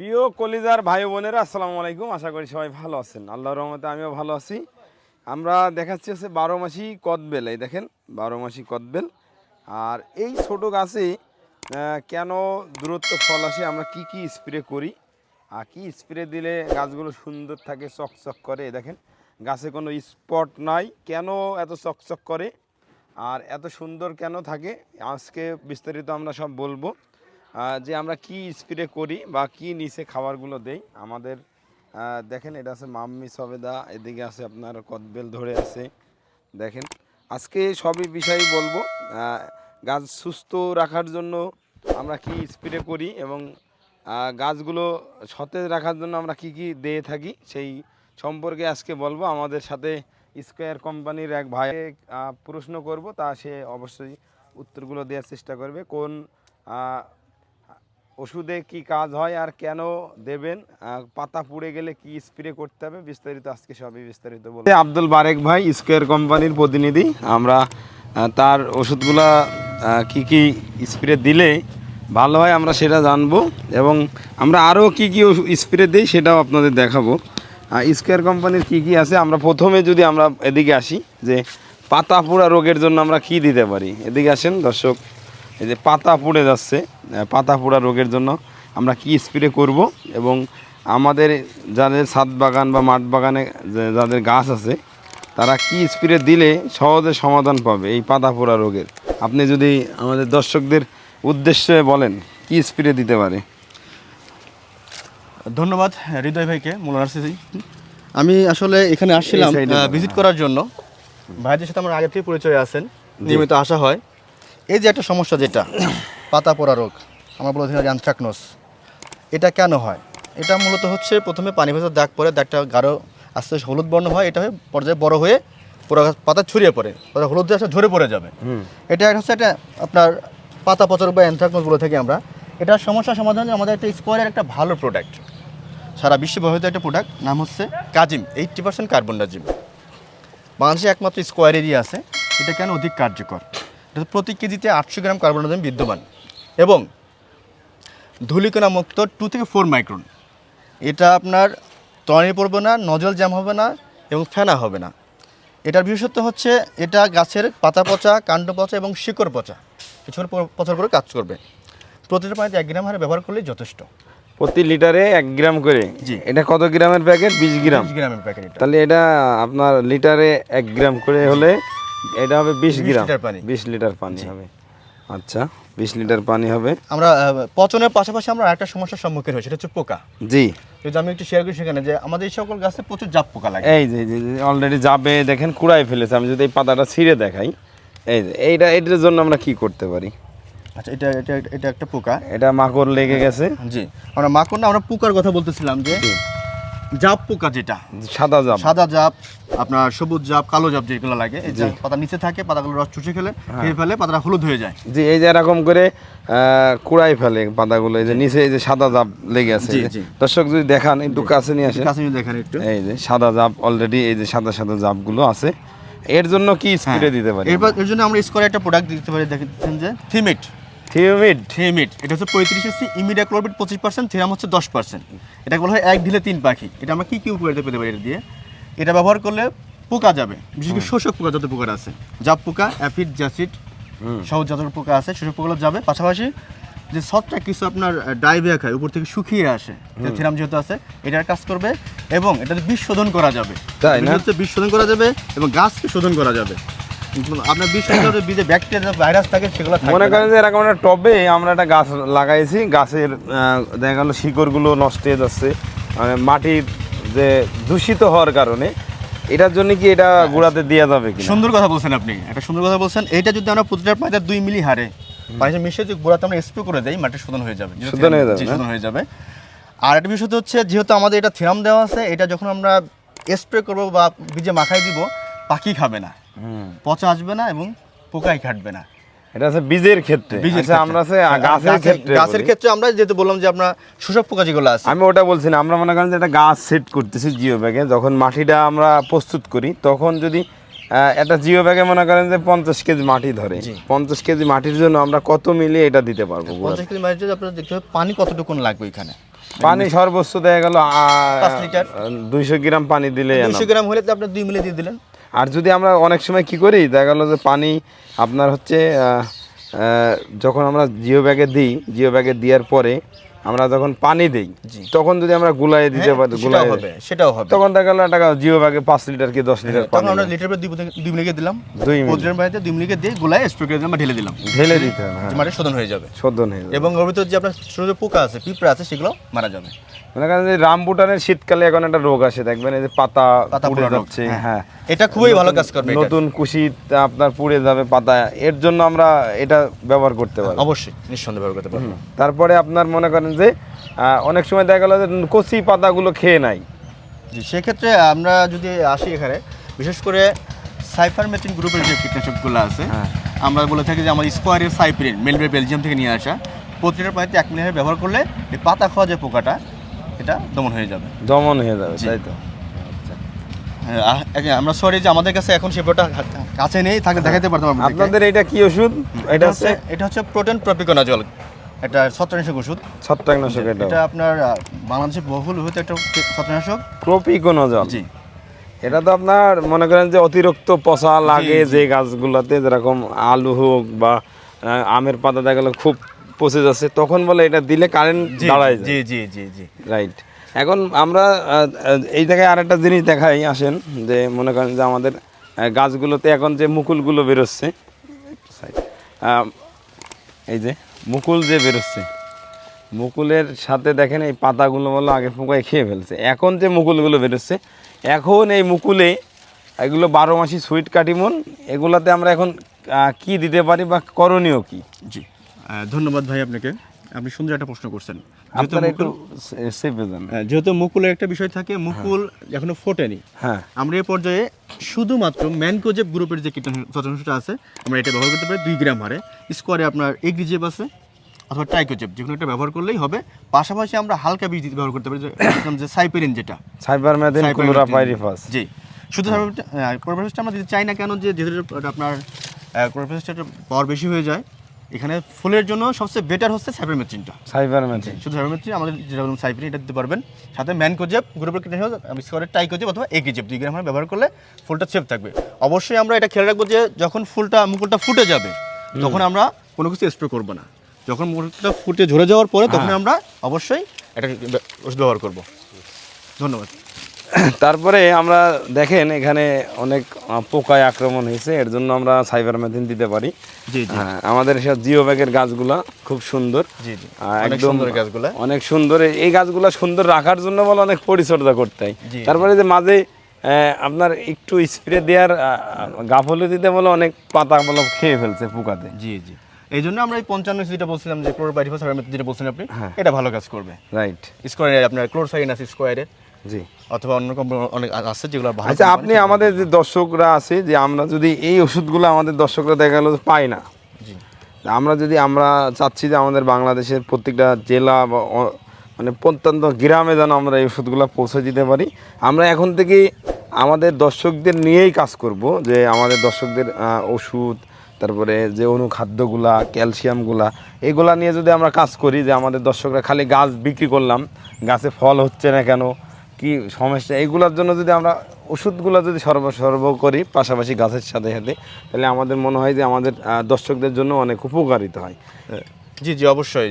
প্রিয় কলিজার ভাই বোনেরা, আসসালামু আলাইকুম। আশা করি সবাই ভালো আছেন। আল্লাহ রহমতে আমিও ভালো আছি। আমরা দেখাচ্ছি হচ্ছে বারো মাসি কদবেল, এই দেখেন, বারো মাসি কদবেল। আর এই ছোট গাছে কেন দূরত্ব ফল আসে, আমরা কি কি স্প্রে করি? আর কি স্প্রে দিলে গাছগুলো সুন্দর থাকে, চকচক করে? দেখেন, গাছে কোনো স্পট নাই। কেন এত চকচক করে? আর এত সুন্দর কেন থাকে? আজকে বিস্তারিত আমরা সব বলব। যে আমরা কি স্প্রে করি বা কি নিচে খাবারগুলো দেই, আমাদের দেখেন এটা আছে মাম্মি সবেদা, এদিকে আছে আপনার কদবেল ধরে আছে, দেখেন। আজকে সবই বিষয়ই বলব গাছ সুস্থ রাখার জন্য আমরা কি স্প্রে করি এবং গাছগুলো সতেজ রাখার জন্য আমরা কি কি দিয়ে থাকি সেই সম্পর্কে আজকে বলব। আমাদের সাথে স্কোয়ার কোম্পানির এক ভাই প্রশ্ন করব, তা সে অবশ্যই উত্তরগুলো দেওয়ার চেষ্টা করবে। কোন ওষুধে কি কাজ হয় আর কেন দেবেন? পাতা পুড়ে গেলে কি স্প্রে করতে হবে? বিস্তারিত আজকে সবই বিস্তারিত বলব। আব্দুল বারেক ভাই স্কোয়ার কোম্পানির প্রতিনিধি। আমরা তার ওষুধগুলা কি কি স্প্রে দিলে ভালো হয় আমরা সেটা জানব এবং আমরা আরও কি কি স্প্রে দিই সেটাও আপনাদের দেখাবো। স্কোয়ার কোম্পানির কি কি আছে? আমরা প্রথমে যদি আমরা এদিকে আসি, যে পাতা পোড়া রোগের জন্য আমরা কি দিতে পারি? এদিকে আসেন দর্শক। এই যে পাতা পুড়ে যাচ্ছে পাতা পোড়া রোগের জন্য আমরা কি স্প্রে করব এবং আমাদের যাদের ছাদ বাগান বা মাঠ বাগানে যাদের গাছ আছে তারা কি স্প্রে দিলে সহজে সমাধান পাবে এই পাতা পোড়া রোগের? আপনি যদি আমাদের দর্শকদের উদ্দেশ্যে বলেন কি স্প্রে দিতে পারে? ধন্যবাদ হৃদয় ভাইকে মোলানার আমি আসলে এখানে আসছিলাম ভিজিট করার জন্য। ভাইদের সাথে আমার আগে থেকে পরিচয় আছেন নিয়মিত আসা হয়। এই যে একটা সমস্যা যেটা পাতা পোড়া রোগ আমরা বলে থাকি অ্যানথ্রাকনোস এটা কেন হয়? এটা মূলত হচ্ছে প্রথমে পানি ভেজা দাগ পরে দাগটা গাঢ় আস্তে আস্তে হলুদ বর্ণ হয় এটা পর্যায়ে বড় হয়ে পুরো পাতা ছড়িয়ে পড়ে হলুদ দিয়ে আসলে ঝরে পড়ে যাবে। এটা হচ্ছে একটা আপনার পাতা পচর বা অ্যানথ্রাকনোস বলে থাকি আমরা। এটার সমস্যা সমাধানে আমাদের একটা স্কোয়ারের একটা ভালো প্রোডাক্ট সারা বিশ্বে ব্যবহৃত একটা প্রোডাক্ট নাম হচ্ছে কাজিম এইটটি পার্সেন্ট কার্বন ডাজিম বাংলাদেশে একমাত্র স্কোয়ার এরিয়া আছে এটা কেন অধিক কার্যকর? প্রতি কেজিতে আটশো গ্রাম কার্বন ডাজিম বিদ্যমান। এবং ধূলিকণা মুক্ত টু থেকে ফোর মাইক্রন এটা আপনার তরণি পড়বে না নজল জ্যাম হবে না এবং ফেনা হবে না। এটার বিশেষত্ব হচ্ছে এটা গাছের পাতা পচা কাণ্ড পচা এবং শিকড় পচা। কিছু পচার পরে কাজ করবে। প্রতিটা পানিতে এক গ্রাম হারে ব্যবহার করলেই যথেষ্ট। প্রতি লিটারে এক গ্রাম করে? জি। এটা কত গ্রামের প্যাকেট? বিশ গ্রাম। বিশ গ্রামের প্যাকেট তাহলে এটা আপনার লিটারে এক গ্রাম করে হলে এটা হবে বিশ 20 গ্রাম। বিশ লিটার পানি হবে। আচ্ছা বিশ লিটার পানি হবে। আমরা পচনের পাশাপাশি আমরা একটা সমস্যার সম্মুখীন হই সেটা হচ্ছে পোকা। জি। যদি আমি একটু শেয়ার করি সেখানে যে আমাদের এই সকল গাছে প্রচুর জাপ পোকা লাগে। এই যে অলরেডি যাবে দেখেন কুড়াই ফেলেছে। আমি যদি এই পাতাটা ছিঁড়ে দেখাই এই যে এইটা এটার জন্য আমরা কি করতে পারি? আচ্ছা এটা এটা এটা একটা পোকা। এটা মাকড় লেগে গেছে। জি। আমরা মাকড় না আমরা পোকার কথা বলতেছিলাম যে। জাপ পোকা যেটা সাদা জাপ। সাদা জাপ আপনার সবুজ জাপ কালো জাপ যেগুলো লাগে এই পাতা নিচে থাকে পাতাগুলো রস চুষে খেলে খেয়ে ফেলে পাতাটা হলুদ হয়ে যায়। জি এই যে এরকম করে কুড়াই ফেলে পাতাগুলো এই যে নিচে এই যে সাদা জাপ লেগে আছে। দর্শক যদি দেখান একটু কাছে নিয়ে আসেন। কাছে নিয়ে দেখেন একটু। এই যে সাদা জাপ অলরেডি এই যে সাদা সাদা জাবগুলো আছে। এর জন্য কি স্প্রে দিতে পারি এর জন্য আমরা স্কোয়ার একটা প্রোডাক্ট দিতে পারি দেখেন যে থিমিট থিওমিড থিমিট এটা হচ্ছে পঁয়ত্রিশ এসি ইমিডাক্লোরবিট পঁচিশ পার্সেন্ট থিরাম হচ্ছে দশ পার্সেন্ট এটা বলা হয় এক ঢিলে তিন পাখি। এটা আমরা কী কী উপকারিতা পেতে পারি এটা দিয়ে? এটা ব্যবহার করলে পোকা যাবে। বিশেষ করে শোষক পোকা যত পোকা আছে। জাপ পোকা অ্যাফিড জ্যাসিড সহজ যত পোকা আছে শোষক পোকাগুলো যাবে। পাশাপাশি যে সবটা কিছু আপনার ডাইভিয়া খায় উপর থেকে শুকিয়ে আসে থিরাম যেহেতু আছে এটার কাজ করবে এবং এটাতে বিষ শোধন করা যাবে। তাই না? হচ্ছে বিষ শোধন করা যাবে এবং গাছকে শোধন করা যাবে। আপনার শোধন করলে বীজে ব্যাকটেরিয়া ভাইরাস থাকে সেগুলো মনে করেন যে এরকম একটা টবে আমরা একটা গাছ লাগাইছি গাছের দেখা গেল শিকড়গুলো নষ্ট হয়ে যাচ্ছে মানে মাটির যে দূষিত হওয়ার কারণে এটার জন্য কি এটা গোড়াতে দেওয়া যাবে কি সুন্দর কথা বলছেন আপনি একটা সুন্দর কথা বলছেন এটা যদি আমরা প্রতিটা পানিতে দুই মিলি হারে পানিতে মিশিয়ে যদি গোড়াতে আমরা স্প্রে করে দেই মাটি শোধন হয়ে যাবে শোধন হয়ে যাবে, শোধন হয়ে। যাবে। আর একটা বিষয় হচ্ছে যেহেতু আমাদের এটা থিরাম দেওয়া আছে এটা যখন আমরা স্প্রে করব বা বীজে মাখাই দিব পাখি খাবে না। পচা আসবে না এবং পোকাই কাটবে না। এটা আছে বীজের ক্ষেত্রে। আচ্ছা, আমরা আছে গাছের ক্ষেত্রে গাছের ক্ষেত্রে আমরা যেহেতু বললাম যে আমরা শোষক পোকা যেগুলো আছে। আমি ওটা বলছি না আমরা মনে করেন যে গাছ সেট করতেছি জিও ব্যাগে যখন মাটিটা আমরা প্রস্তুত করি তখন যদি একটা জিও ব্যাগে মনে করেন যে পঞ্চাশ কেজি মাটি ধরে পঞ্চাশ কেজি মাটির জন্য আমরা কত মিলিয়ে এটা দিতে পারব পঞ্চাশ কেজি মাটিতে আপনার দেখতে হবে পানি কতটুকু লাগবে এখানে? পানি সর্বোচ্চ দেখা গেল দুইশো গ্রাম পানি দিলে দুইশো গ্রাম হলে আপনার দুই মিলে দিয়ে দিলেন। আর যদি আমরা অনেক সময় কি করি, দেখা গেলো যে পানি আপনার হচ্ছে যখন আমরা জিও ব্যাগে দিই, জিও ব্যাগে দেওয়ার পরে আমরা যখন পানি দিই তখন যদি আমরা গুলাই দিতে পারি হ্যাঁ, গুলাই হবে সেটাও হবে। তখন দেখা গেল টাকা জিও ব্যাগে পাঁচ লিটার কি দশ লিটার তখন পানি আমরা লিটার পর দুই মিলিকে দিলাম। দুই। প্রতিদিন বাড়িতে দুই মিলিকে দিয়ে গুলাই স্প্রে করে দিলাম ঢেলে দিলাম। ঢেলে দিতে হবে হ্যাঁ। মানে শোধন হয়ে যাবে। শোধন হয়ে যাবে। এবং ওর ভিতর যে আপনার ছোট ছোট পোকা আছে পিঁপড়া আছে সেগুলো মারা যাবে। মনে করেন যে রামবুটানের শীতকালে এখন একটা রোগ আসে দেখবেন এই যে পাতা পুড়ে যাচ্ছে। হ্যাঁ। হ্যাঁ। এটা খুবই ভালো কাজ করবে এটা। নতুন কুশি আপনার পুড়ে যাবে পাতা এর জন্য আমরা এটা ব্যবহার করতে পারি অবশ্যই নিঃসন্দেহে ব্যবহার করতে পারব। তারপরে আপনার মনে করেন যে অনেক সময় দেখা গেলো যে কচি পাতাগুলো খেয়ে নাই। জি সেক্ষেত্রে আমরা যদি আসি এখানে বিশেষ করে সাইফারমেথিন গ্রুপের যে কীটনাশকগুলো আছে হ্যাঁ। আমরা বলে থাকি যে আমাদের স্কোয়ারের সাইপ্রিন মেলবে বেলজিয়াম থেকে নিয়ে আসা প্রতিটা পানিতে এক মিনিট ব্যবহার করলে এই পাতা খাওয়া যে পোকাটা এটা দমন হয়ে যাবে। দমন হয়ে যাবে তাই তো? হ্যাঁ, আমরা সরি যে আমাদের কাছে এখন সেটা কাছে নেই তাকে দেখাতে পারতাম। আপনাদের এটা কি ওষুধ? এটা হচ্ছে এটা হচ্ছে প্রোটিন প্রপিকোনাজল এটা ছত্রাকনাশক ওষুধ। ছত্রাকনাশক এটা। এটা আপনার বাংলাদেশে বহুল হতে একটা ছত্রাকনাশক। প্রপিকোনজল। জি। এটা তো আপনার মনে করেন যে অতিরিক্ত পচা লাগে যে গাছগুলোতে যেরকম আলু হোক বা আমের পাতা দেখা গেলো খুব পচে যাচ্ছে তখন বলে এটা দিলে কারেন্ট দাঁড়ায় জি জি জি জি। রাইট এখন আমরা এই জায়গায় আরেকটা জিনিস দেখাই আসেন যে মনে করেন যে আমাদের গাছগুলোতে এখন যে মুকুলগুলো বেরোচ্ছে এই যে মুকুল যে বেরোচ্ছে, মুকুলের সাথে দেখেন এই পাতাগুলো বলো আগে পোকায় খেয়ে ফেলছে। এখন যে মুকুলগুলো বেরোচ্ছে, এখন এই মুকুলে এগুলো বারো মাসি সুইট কাটিমন এগুলাতে আমরা এখন কি দিতে পারি বা করণীয় কি? জি। ধন্যবাদ ভাই আপনাকে। আপনি সুন্দর একটা প্রশ্ন করছেন। আপনারা একটু সেভে যান। যেহেতু মুকুলের একটা বিষয় থাকে মুকুল এখনও ফোটেনি। হ্যাঁ। আমরা এই পর্যায়ে শুধুমাত্র ম্যানকোজেব গ্রুপের যে কীটনাশকটা আছে আমরা এটা ব্যবহার করতে পারি। দুই গ্রাম হারে। স্কোয়ারে আপনার এগ্রিজেব আছে অথবা টাইকোজেব যে কোনো একটা ব্যবহার করলেই হবে। পাশাপাশি আমরা হালকা বীজ ব্যবহার করতে পারি যে- সাইপেরিন যেটা। ক্লোরাপাইরিফাস জি। শুধু ক্লোরোফেসটা আমরা দিতে চাই না কেন যে যেহেতু আপনার ক্লোরোফেসটা পাওয়ার বেশি হয়ে যায় এখানে ফুলের জন্য সবচেয়ে বেটার হচ্ছে সাইপারমেথ্রিনটা সাইবার ম্যাথিন শুধু সাইপারমেথ্রিন আমাদের যেরকম সাইপ্রিন এটা দিতে পারবেন। সাথে ম্যানকোজেব গ্রুপের কীটনাশক স্কোয়ারের টাইকোজেব অথবা একিজেব দুই গ্রাম ব্যবহার করলে ফুলটা সেফ থাকবে। অবশ্যই আমরা এটা খেয়াল রাখব যে যখন ফুলটা মুকুলটা ফুটে যাবে তখন আমরা কোনো কিছু স্প্রে করব না। যখন মুকুলটা ফুটে ঝরে যাওয়ার পরে তখন আমরা অবশ্যই এটা ওষুধ ব্যবহার করব। ধন্যবাদ। তারপরে আমরা দেখেন এখানে অনেক পোকায় আক্রমণ হয়েছে এর জন্য আমরা সাইবার ম্যাথিন দিতে পারি। হ্যাঁ আমাদের সব জিও ব্যাগের গাছগুলা খুব সুন্দর। একদম গাছগুলা। অনেক সুন্দর। এই- গাছগুলা সুন্দর রাখার জন্য বলে অনেক পরিচর্যা করতে হয়। তারপরে যে মাঝে আপনার একটু স্প্রে দেওয়ার গাফলে দিতে বলে অনেক পাতা বলে খেয়ে ফেলছে পোকাতে। জি জি। এই জন্য আমরা এই পঞ্চান্ন যেটা বলছিলাম যে ক্লোরোপাইরিফাস যেটা বলছিলেন আপনি হ্যাঁ। এটা ভালো কাজ করবে। রাইট স্কোয়ারে আপনার ক্লোরসাইন আছে স্কোয়ারের জি। অথবা অন্য কোম্পানি অনেক আছে যেগুলো আচ্ছা আপনি আমাদের যে দর্শকরা আছে যে আমরা যদি এই ওষুধগুলো আমাদের দর্শকরা দেখা গেল যে পাই না জি। আমরা যদি আমরা চাচ্ছি যে আমাদের বাংলাদেশের প্রত্যেকটা জেলা বা মানে প্রত্যন্ত গ্রামে যেন আমরা এই ওষুধগুলো পৌঁছে দিতে পারি আমরা এখন থেকে আমাদের দর্শকদের নিয়েই কাজ করব যে আমাদের দর্শকদের ওষুধ তারপরে যে অনুখাদ্যগুলা ক্যালসিয়ামগুলা এগুলা নিয়ে যদি আমরা কাজ করি যে আমাদের দর্শকরা খালি গাছ বিক্রি করলাম গাছে ফল হচ্ছে না কেন কি সমস্যা? এইগুলোর জন্য যদি আমরা ওষুধগুলো যদি সর্ব সর্ব করি পাশাপাশি গাছের সাথে সাথে তাহলে আমাদের মনে হয় যে আমাদের দর্শকদের জন্য অনেক উপকারিত হয়। জি জি অবশ্যই।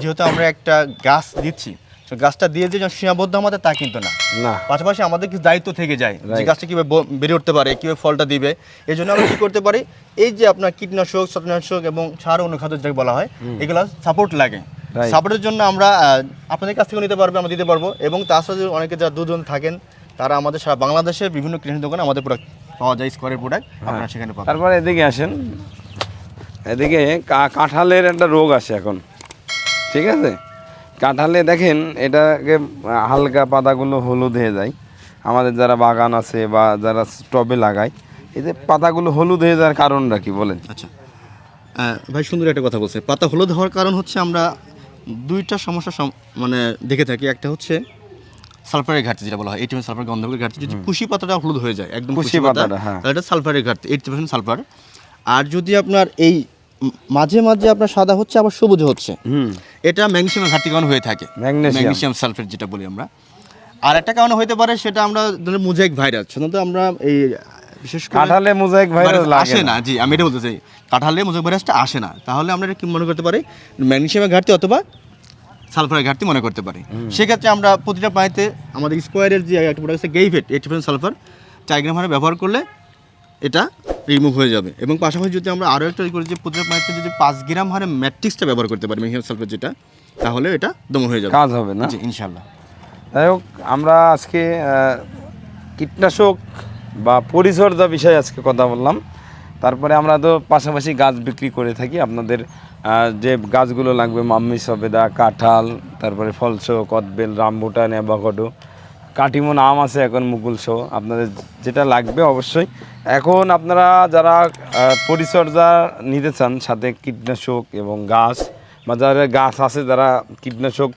যেহেতু আমরা একটা গাছ দিচ্ছি তো গাছটা দিয়ে যে সীমাবদ্ধ আমাদের তা কিন্তু না। না। পাশাপাশি আমাদের কিছু দায়িত্ব থেকে যায় যে গাছটা কীভাবে বেড়ে উঠতে পারে কীভাবে ফলটা দিবে। এই জন্য আমরা কী করতে পারি? এই যে আপনার কীটনাশক ছত্রনাশক এবং সার অনুখাদ্য যেটাকে বলা হয় এগুলো সাপোর্ট লাগে. সাপোর্টের জন্য আমরা আপনাদের কাছ থেকে নিতে পারব আমরা দিতে পারব। এবং তাছাড়া যদি অনেকে যারা দুজন থাকেন তারা আমাদের সারা বাংলাদেশের বিভিন্ন কৃষি দোকানে আমাদের প্রোডাক্ট পাওয়া যায় স্কোয়ারের প্রোডাক্ট আপনারা সেখানে পাবেন। তারপরে এদিকে আসেন। এদিকে কাঁঠালের একটা রোগ আসে এখন। ঠিক আছে? কাঁঠালে দেখেন এটাকে হালকা পাতাগুলো হলুদ হয়ে যায়। আমাদের যারা বাগান আছে বা যারা টবে লাগায় এই যে পাতাগুলো হলুদ হয়ে যাওয়ার কারণটা কি বলেন? আচ্ছা। ভাই সুন্দর একটা কথা বলছে। পাতা হলুদ হওয়ার কারণ হচ্ছে আমরা দুইটা সমস্যা মানে দেখে থাকি। একটা হচ্ছে সালফারের ঘাটতি যেটা বলা হয় এইটি সালফার গন্ধকের ঘাটতি। যদি কুশি পাতাটা হলুদ হয়ে যায় একদম কুশি পাতাটা, হ্যাঁ। তাহলে এটা সালফারের ঘাটতি এইটি পার্সেন্ট সালফার। আর যদি আপনার এই মাঝে মাঝে আপনার সাদা হচ্ছে আবার সবুজ হচ্ছে। হুম। এটা ম্যাগনেসিয়ামের ঘাটতি কারণ হয়ে থাকে। ম্যাগনেসিয়াম ম্যাগনেসিয়াম সালফেট যেটা বলি আমরা। আর একটা কারণে হইতে পারে সেটা আমরা ধরুন মুজাইক ভাইরাস। সাধারণত আমরা এই বিশেষ করে কাঁঠালে মোজাইক ভাইরাস ভাইরাস আসে না। জি আমি এটা বলতে চাই। কাঁঠালে মোজাইক ভাইরাসটা আসে না। তাহলে আমরা এটা কি মনে করতে পারি? ম্যাগনেসিয়ামের ঘাটতি অথবা সালফারের ঘাটতি মনে করতে পারি। সেক্ষেত্রে আমরা প্রতিটা পানিতে আমাদের স্কোয়ারের যে একটা প্রোডাক্ট আছে গেইভেট এইটি পার্সেন্ট সালফার চার গ্রাম হারে ব্যবহার করলে এটা রিমুভ হয়ে যাবে। এবং পাশাপাশি যদি আমরা আরও একটা করি যে প্রতিটা পানিতে যদি পাঁচ গ্রাম হারে ম্যাট্রিক্সটা ব্যবহার করতে পারি ম্যাগনেসিয়াম সালফার যেটা তাহলে এটা দমন হয়ে যাবে। কাজ হবে না? জি ইনশাল্লাহ যাই হোক আমরা আজকে কীটনাশক বা পরিচর্যা বিষয়ে আজকে কথা বললাম। তারপরে আমরা তো পাশাপাশি গাছ বিক্রি করে থাকি। আপনাদের যে গাছগুলো লাগবে, মাম্মি সবেদা, কাঁঠাল, তারপরে ফলসো, কদবেল রামবুটান অ্যাভাকাডো, কাটিমন আম আছে এখন মুকুল সহ আপনাদের যেটা লাগবে অবশ্যই। এখন আপনারা যারা পরিচর্যা নিতে চান, সাথে কীটনাশক এবং গাছ, বা যারা গাছ আছে, যারা কীটনাশক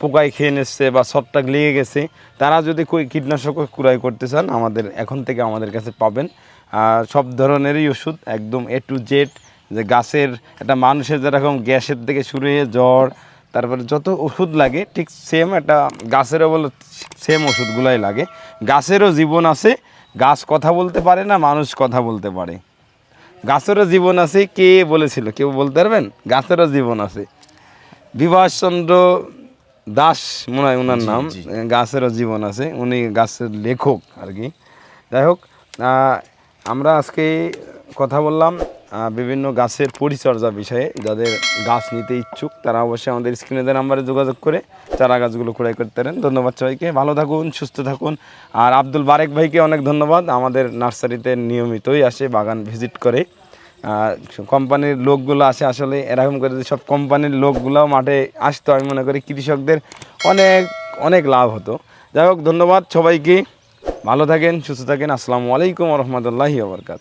পোকায় খেয়ে নিচ্ছে বা ছত্রাক লেগে গেছে, তারা যদি কই- কীটনাশক ক্রয় করতে চান, আমাদের এখন থেকে আমাদের কাছে পাবেন। সব ধরনেরই ওষুধ, একদম এ টু জেড যে গাছের একটা মানুষের যেরকম গ্যাসের থেকে শুরু হয়ে জ্বর, তারপরে যত ওষুধ লাগে, ঠিক সেম একটা গাছেরও বলে সেম ওষুধগুলাই লাগে। গাছেরও জীবন আছে, গাছ কথা বলতে পারে না, মানুষ কথা বলতে পারে। গাছেরও জীবন আছে, কে বলেছিল, কেউ বলতে পারবেন? গাছেরও জীবন আছে। বিভাসচন্দ্র দাস মনে হয় ওনার নাম গাছেরও জীবন আছে উনি গাছের লেখক আর কি। যাই হোক আমরা আজকে কথা বললাম বিভিন্ন গাছের পরিচর্যা বিষয়ে যাদের গাছ নিতে ইচ্ছুক তারা অবশ্যই আমাদের স্ক্রিনে দেওয়া নাম্বারে যোগাযোগ করে চারা গাছগুলো ক্রয় করতে পারেন। ধন্যবাদ সবাইকে ভালো থাকুন সুস্থ থাকুন। আর আব্দুল বারেক ভাইকে অনেক ধন্যবাদ আমাদের নার্সারিতে নিয়মিতই আসে বাগান ভিজিট করে। কোম্পানির লোকগুলো আসে আসলে এরকম করে সব কোম্পানির লোকগুলো মাঠে আসতো। আমি মনে করি কৃষকদের অনেক অনেক লাভ হতো। যাই হোক, ধন্যবাদ সবাইকে। ভালো থাকেন, সুস্থ থাকেন। আসসালামু আলাইকুম রহমতুল্লাহি আবরকাত